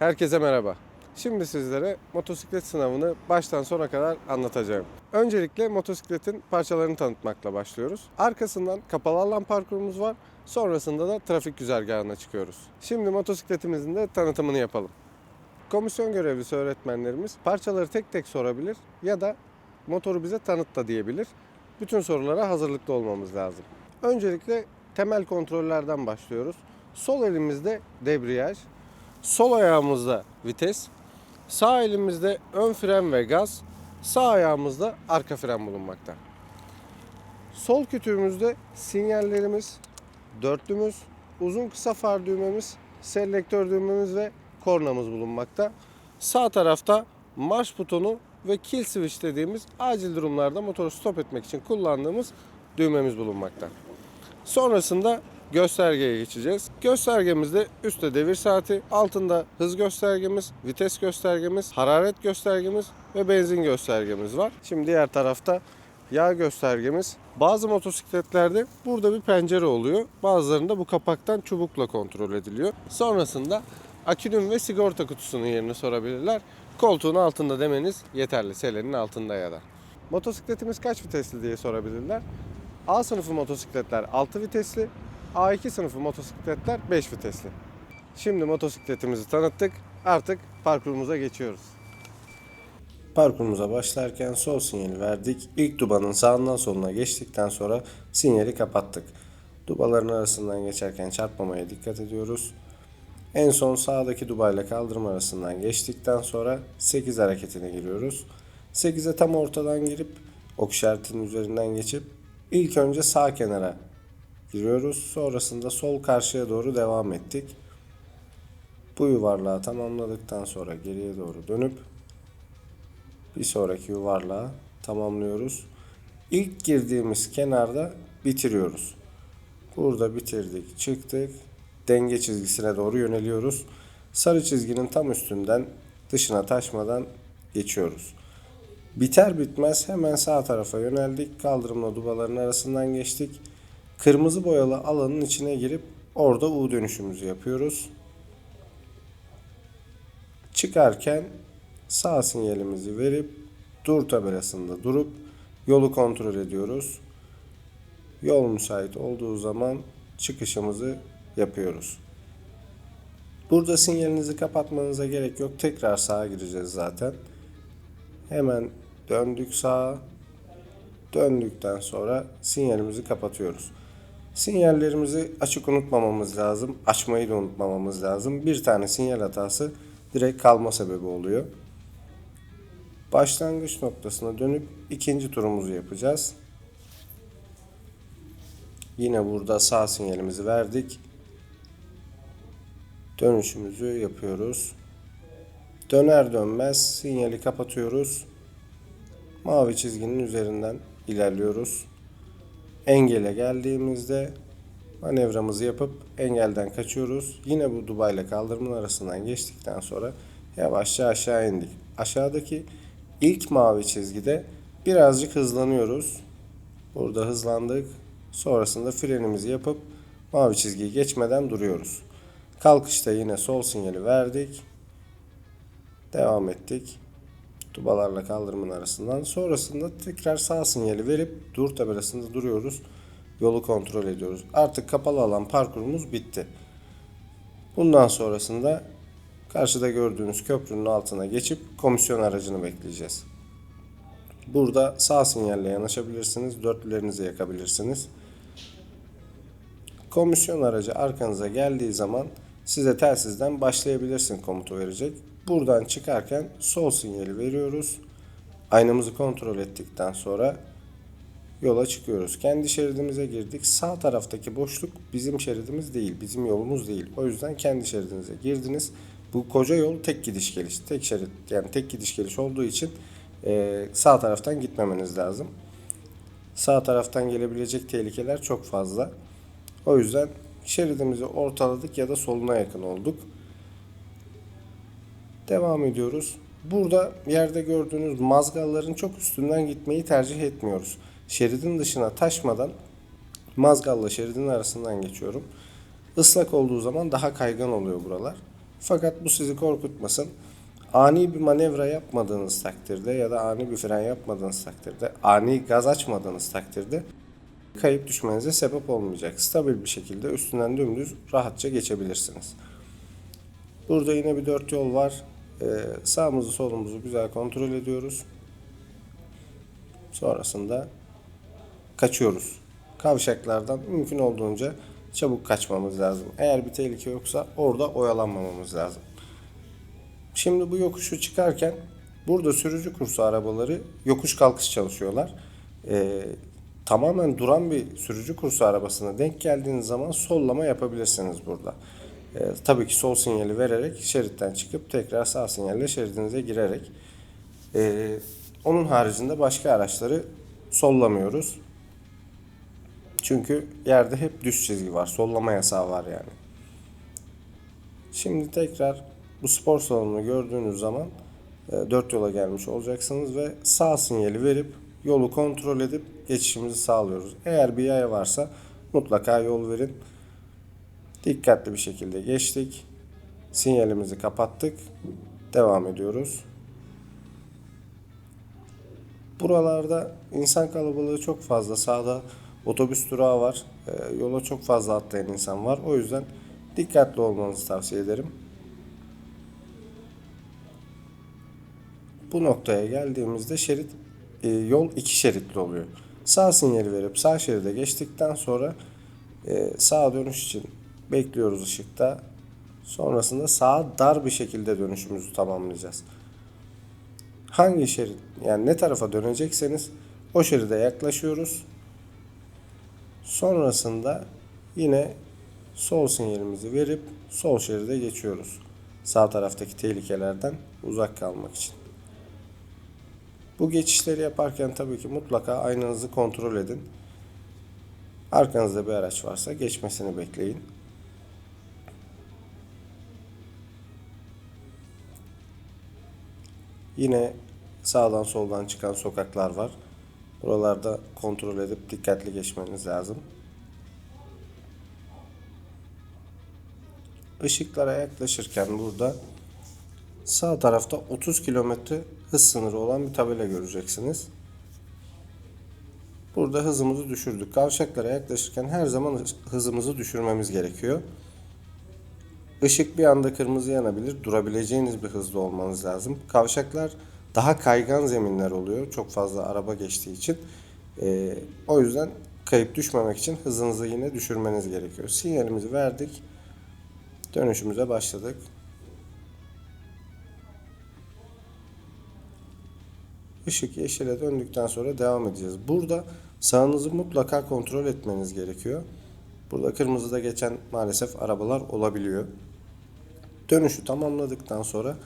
Herkese merhaba. Şimdi sizlere motosiklet sınavını baştan sona kadar anlatacağım. Öncelikle motosikletin parçalarını tanıtmakla başlıyoruz. Arkasından kapalı alan parkurumuz var. Sonrasında da trafik güzergahına çıkıyoruz. Şimdi motosikletimizin de tanıtımını yapalım. Komisyon görevlisi öğretmenlerimiz parçaları tek tek sorabilir ya da motoru bize tanıt da diyebilir. Bütün sorulara hazırlıklı olmamız lazım. Öncelikle temel kontrollerden başlıyoruz. Sol elimizde debriyaj, sol ayağımızda vites, sağ elimizde ön fren ve gaz, sağ ayağımızda arka fren bulunmakta. Sol kütüğümüzde sinyallerimiz, dörtlümüz, uzun kısa far düğmemiz, selektör düğmemiz ve kornamız bulunmakta. Sağ tarafta marş butonu ve kill switch dediğimiz acil durumlarda motoru stop etmek için kullandığımız düğmemiz bulunmakta. Sonrasında göstergeye geçeceğiz. Göstergemizde üstte devir saati, altında hız göstergemiz, vites göstergemiz, hararet göstergemiz ve benzin göstergemiz var. Şimdi diğer tarafta yağ göstergemiz. Bazı motosikletlerde burada bir pencere oluyor. Bazılarında bu kapaktan çubukla kontrol ediliyor. Sonrasında akünün ve sigorta kutusunun yerini sorabilirler. Koltuğun altında demeniz yeterli. Selenin altında ya da. Motosikletimiz kaç vitesli diye sorabilirler. A sınıfı motosikletler 6 vitesli, A2 sınıfı motosikletler 5 vitesli. Şimdi motosikletimizi tanıttık. Artık parkurumuza geçiyoruz. Parkurumuza başlarken sol sinyali verdik. İlk dubanın sağından soluna geçtikten sonra sinyali kapattık. Dubaların arasından geçerken çarpmamaya dikkat ediyoruz. En son sağdaki dubayla kaldırım arasından geçtikten sonra 8 hareketine giriyoruz. 8'e tam ortadan girip ok işaretinin üzerinden geçip ilk önce sağ kenara giriyoruz. Sonrasında sol karşıya doğru devam ettik. Bu yuvarlağı tamamladıktan sonra geriye doğru dönüp bir sonraki yuvarlağı tamamlıyoruz. İlk girdiğimiz kenarda bitiriyoruz. Burada bitirdik, çıktık. Denge çizgisine doğru yöneliyoruz. Sarı çizginin tam üstünden dışına taşmadan geçiyoruz. Biter bitmez hemen sağ tarafa yöneldik. Kaldırımla dubaların arasından geçtik. Kırmızı boyalı alanın içine girip orada U dönüşümüzü yapıyoruz. Çıkarken sağ sinyalimizi verip dur tabelasında durup yolu kontrol ediyoruz. Yol müsait olduğu zaman çıkışımızı yapıyoruz. Burada sinyalinizi kapatmanıza gerek yok. Tekrar sağa gireceğiz zaten. Hemen döndük sağa. Döndükten sonra sinyalimizi kapatıyoruz. Sinyallerimizi açık unutmamamız lazım. Açmayı da unutmamamız lazım. Bir tane sinyal hatası direkt kalma sebebi oluyor. Başlangıç noktasına dönüp ikinci turumuzu yapacağız. Yine burada sağ sinyalimizi verdik. Dönüşümüzü yapıyoruz. Döner dönmez sinyali kapatıyoruz. Mavi çizginin üzerinden ilerliyoruz. Engele geldiğimizde manevramızı yapıp engelden kaçıyoruz. Yine bu Dubai ile kaldırımın arasından geçtikten sonra yavaşça aşağı indik. Aşağıdaki ilk mavi çizgide birazcık hızlanıyoruz. Burada hızlandık. Sonrasında frenimizi yapıp mavi çizgiyi geçmeden duruyoruz. Kalkışta yine sol sinyali verdik. Devam ettik. Dubalarla kaldırımın arasından. Sonrasında tekrar sağ sinyali verip dur tabelasında duruyoruz. Yolu kontrol ediyoruz. Artık kapalı alan parkurumuz bitti. Bundan sonrasında karşıda gördüğünüz köprünün altına geçip komisyon aracını bekleyeceğiz. Burada sağ sinyalle yanaşabilirsiniz. Dörtlülerinizi yakabilirsiniz. Komisyon aracı arkanıza geldiği zaman size telsizden başlayabilirsin komutu verecek. Buradan çıkarken sol sinyali veriyoruz. Aynamızı kontrol ettikten sonra yola çıkıyoruz. Kendi şeridimize girdik. Sağ taraftaki boşluk bizim şeridimiz değil, bizim yolumuz değil. O yüzden kendi şeridinize girdiniz. Bu koca yol tek gidiş geliş, tek şerit yani tek gidiş geliş olduğu için e, sağ taraftan gitmemeniz lazım. Sağ taraftan gelebilecek tehlikeler çok fazla. O yüzden şeridimizi ortaladık ya da soluna yakın olduk. Devam ediyoruz. Burada yerde gördüğünüz mazgalların çok üstünden gitmeyi tercih etmiyoruz. Şeridin dışına taşmadan mazgalla şeridin arasından geçiyorum. Islak olduğu zaman daha kaygan oluyor buralar. Fakat bu sizi korkutmasın. Ani bir manevra yapmadığınız takdirde ya da ani bir fren yapmadığınız takdirde, ani gaz açmadığınız takdirde kayıp düşmenize sebep olmayacak. Stabil bir şekilde üstünden dümdüz rahatça geçebilirsiniz. Burada yine bir dört yol var. Ee, sağımızı solumuzu güzel kontrol ediyoruz. Sonrasında kaçıyoruz. Kavşaklardan mümkün olduğunca çabuk kaçmamız lazım. Eğer bir tehlike yoksa orada oyalanmamamız lazım. Şimdi bu yokuşu çıkarken burada sürücü kursu arabaları yokuş kalkış çalışıyorlar. Ee, tamamen duran bir sürücü kursu arabasına denk geldiğiniz zaman sollama yapabilirsiniz burada. Ee, tabii ki sol sinyali vererek şeritten çıkıp tekrar sağ sinyalle şeridinize girerek. Ee, onun haricinde başka araçları sollamıyoruz. Çünkü yerde hep düz çizgi var. Sollama yasağı var yani. Şimdi tekrar bu spor salonunu gördüğünüz zaman e, dört yola gelmiş olacaksınız ve sağ sinyali verip yolu kontrol edip geçişimizi sağlıyoruz. Eğer bir yaya varsa mutlaka yol verin. Dikkatli bir şekilde geçtik. Sinyalimizi kapattık. Devam ediyoruz. Buralarda insan kalabalığı çok fazla. Sağda otobüs durağı var. E, yola çok fazla atlayan insan var. O yüzden dikkatli olmanızı tavsiye ederim. Bu noktaya geldiğimizde şerit e, yol iki şeritli oluyor. Sağ sinyali verip sağ şeride geçtikten sonra e, sağa dönüş için bekliyoruz ışıkta. Sonrasında sağa dar bir şekilde dönüşümüzü tamamlayacağız. Hangi şerit yani ne tarafa dönecekseniz o şeride yaklaşıyoruz. Sonrasında yine sol sinyalimizi verip sol şeride geçiyoruz. Sağ taraftaki tehlikelerden uzak kalmak için. Bu geçişleri yaparken tabii ki mutlaka aynanızı kontrol edin. Arkanızda bir araç varsa geçmesini bekleyin. Yine sağdan soldan çıkan sokaklar var. Buralarda kontrol edip dikkatli geçmeniz lazım. Işıklara yaklaşırken burada sağ tarafta 30 kilometre hız sınırı olan bir tabela göreceksiniz. Burada hızımızı düşürdük. Kavşaklara yaklaşırken her zaman hızımızı düşürmemiz gerekiyor. Işık bir anda kırmızı yanabilir. Durabileceğiniz bir hızda olmanız lazım. Kavşaklar daha kaygan zeminler oluyor. Çok fazla araba geçtiği için. Ee, o yüzden kayıp düşmemek için hızınızı yine düşürmeniz gerekiyor. Sinyalimizi verdik. Dönüşümüze başladık. Işık yeşile döndükten sonra devam edeceğiz. Burada sağınızı mutlaka kontrol etmeniz gerekiyor. Burada kırmızıda geçen maalesef arabalar olabiliyor. Dönüşü tamamladıktan sonra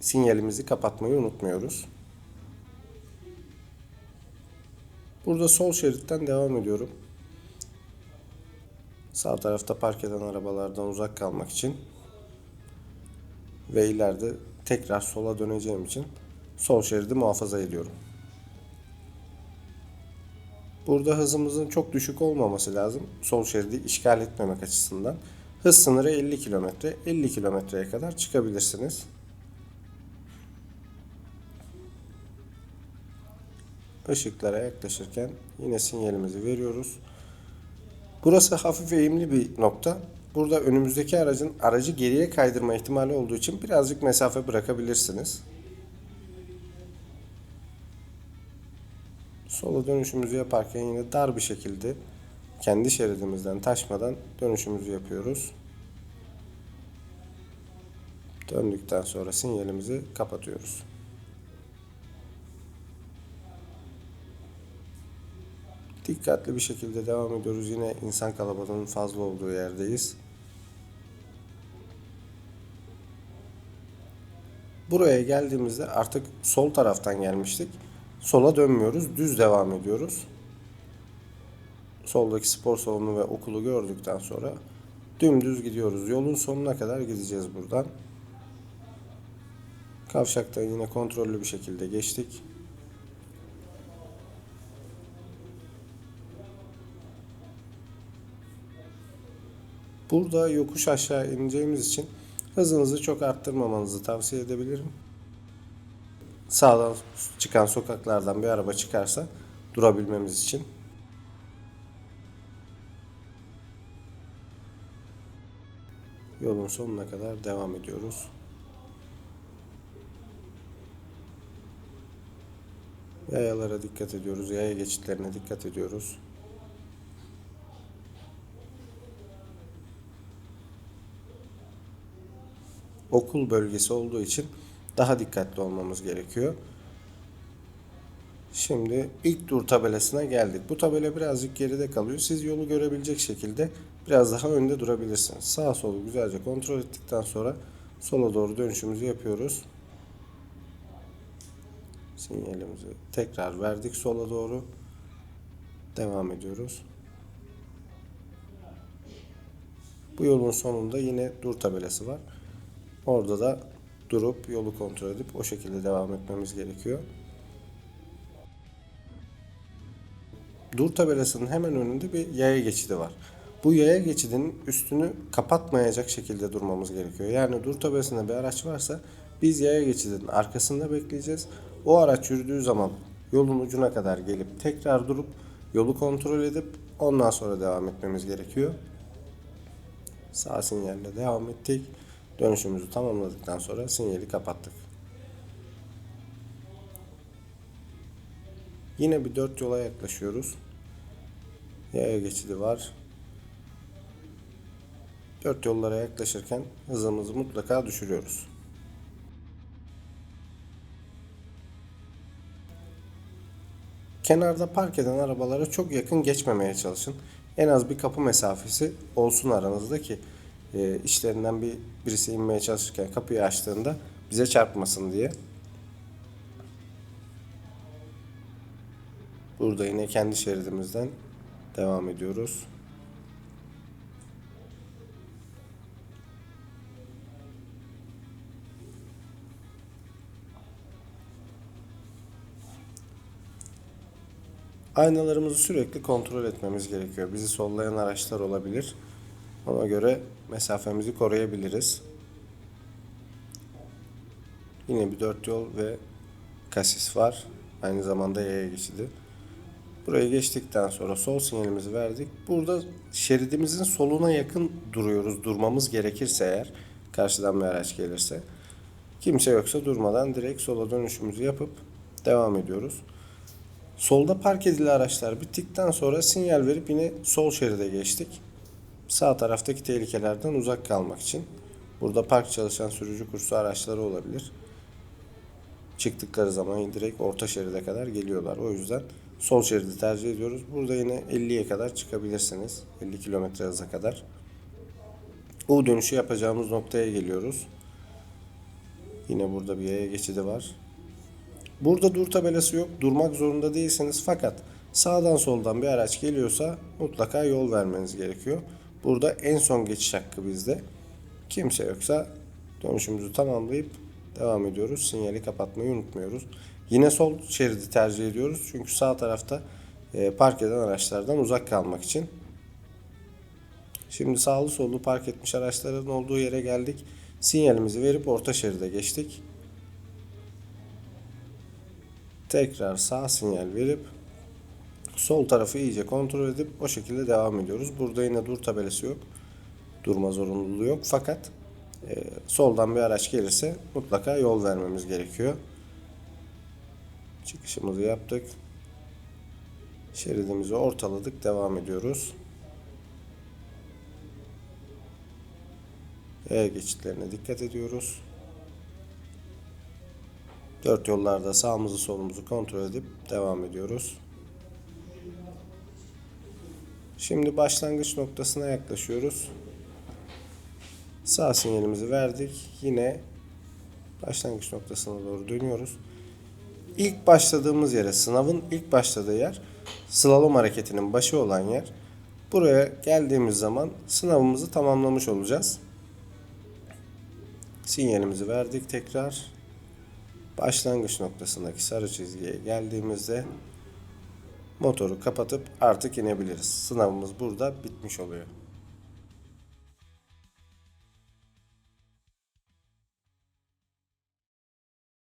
sinyalimizi kapatmayı unutmuyoruz. Burada sol şeritten devam ediyorum. Sağ tarafta park eden arabalardan uzak kalmak için ve ileride tekrar sola döneceğim için sol şeridi muhafaza ediyorum. Burada hızımızın çok düşük olmaması lazım. Sol şeridi işgal etmemek açısından. Hız sınırı 50 km. 50 kilometreye kadar çıkabilirsiniz. Işıklara yaklaşırken yine sinyalimizi veriyoruz. Burası hafif eğimli bir nokta. Burada önümüzdeki aracın aracı geriye kaydırma ihtimali olduğu için birazcık mesafe bırakabilirsiniz. Sola dönüşümüzü yaparken yine dar bir şekilde kendi şeridimizden taşmadan dönüşümüzü yapıyoruz. Döndükten sonra sinyalimizi kapatıyoruz. Dikkatli bir şekilde devam ediyoruz. Yine insan kalabalığının fazla olduğu yerdeyiz. Buraya geldiğimizde artık sol taraftan gelmiştik. Sola dönmüyoruz. Düz devam ediyoruz. Soldaki spor salonu ve okulu gördükten sonra dümdüz gidiyoruz. Yolun sonuna kadar gideceğiz buradan. Kavşaktan yine kontrollü bir şekilde geçtik. Burada yokuş aşağı ineceğimiz için Hızınızı çok arttırmamanızı tavsiye edebilirim. Sağdan çıkan sokaklardan bir araba çıkarsa durabilmemiz için. Yolun sonuna kadar devam ediyoruz. Yayalara dikkat ediyoruz. Yaya geçitlerine dikkat ediyoruz. Okul bölgesi olduğu için daha dikkatli olmamız gerekiyor. Şimdi ilk dur tabelasına geldik. Bu tabela birazcık geride kalıyor. Siz yolu görebilecek şekilde biraz daha önde durabilirsiniz. Sağ solu güzelce kontrol ettikten sonra sola doğru dönüşümüzü yapıyoruz. Sinyalimizi tekrar verdik sola doğru. Devam ediyoruz. Bu yolun sonunda yine dur tabelası var. Orada da durup yolu kontrol edip o şekilde devam etmemiz gerekiyor. Dur tabelasının hemen önünde bir yaya geçidi var. Bu yaya geçidinin üstünü kapatmayacak şekilde durmamız gerekiyor. Yani dur tabelasında bir araç varsa biz yaya geçidinin arkasında bekleyeceğiz. O araç yürüdüğü zaman yolun ucuna kadar gelip tekrar durup yolu kontrol edip ondan sonra devam etmemiz gerekiyor. Sağ sinyalle devam ettik. Dönüşümüzü tamamladıktan sonra sinyali kapattık. Yine bir dört yola yaklaşıyoruz. Yaya geçidi var. Dört yollara yaklaşırken hızımızı mutlaka düşürüyoruz. Kenarda park eden arabalara çok yakın geçmemeye çalışın. En az bir kapı mesafesi olsun aranızda ki e, işlerinden bir birisi inmeye çalışırken kapıyı açtığında bize çarpmasın diye. Burada yine kendi şeridimizden devam ediyoruz. Aynalarımızı sürekli kontrol etmemiz gerekiyor. Bizi sollayan araçlar olabilir. Ona göre mesafemizi koruyabiliriz. Yine bir dört yol ve kasis var. Aynı zamanda yaya geçidi. Burayı geçtikten sonra sol sinyalimizi verdik. Burada şeridimizin soluna yakın duruyoruz. Durmamız gerekirse eğer karşıdan bir araç gelirse. Kimse yoksa durmadan direkt sola dönüşümüzü yapıp devam ediyoruz. Solda park edili araçlar bittikten sonra sinyal verip yine sol şeride geçtik. Sağ taraftaki tehlikelerden uzak kalmak için. Burada park çalışan sürücü kursu araçları olabilir. Çıktıkları zaman direkt orta şeride kadar geliyorlar. O yüzden sol şeridi tercih ediyoruz. Burada yine 50'ye kadar çıkabilirsiniz. 50 km hıza kadar. U dönüşü yapacağımız noktaya geliyoruz. Yine burada bir yaya geçidi var. Burada dur tabelası yok. Durmak zorunda değilsiniz fakat sağdan soldan bir araç geliyorsa mutlaka yol vermeniz gerekiyor. Burada en son geçiş hakkı bizde. Kimse yoksa dönüşümüzü tamamlayıp devam ediyoruz. Sinyali kapatmayı unutmuyoruz. Yine sol şeridi tercih ediyoruz. Çünkü sağ tarafta e, park eden araçlardan uzak kalmak için. Şimdi sağlı sollu park etmiş araçların olduğu yere geldik. Sinyalimizi verip orta şeride geçtik. Tekrar sağ sinyal verip sol tarafı iyice kontrol edip o şekilde devam ediyoruz. Burada yine dur tabelası yok. Durma zorunluluğu yok. Fakat e, soldan bir araç gelirse mutlaka yol vermemiz gerekiyor. Çıkışımızı yaptık. Şeridimizi ortaladık. Devam ediyoruz. E geçitlerine dikkat ediyoruz. Dört yollarda sağımızı solumuzu kontrol edip devam ediyoruz. Şimdi başlangıç noktasına yaklaşıyoruz. Sağ sinyalimizi verdik. Yine başlangıç noktasına doğru dönüyoruz. İlk başladığımız yere, sınavın ilk başladığı yer, slalom hareketinin başı olan yer. Buraya geldiğimiz zaman sınavımızı tamamlamış olacağız. Sinyalimizi verdik tekrar. Başlangıç noktasındaki sarı çizgiye geldiğimizde motoru kapatıp artık inebiliriz. Sınavımız burada bitmiş oluyor.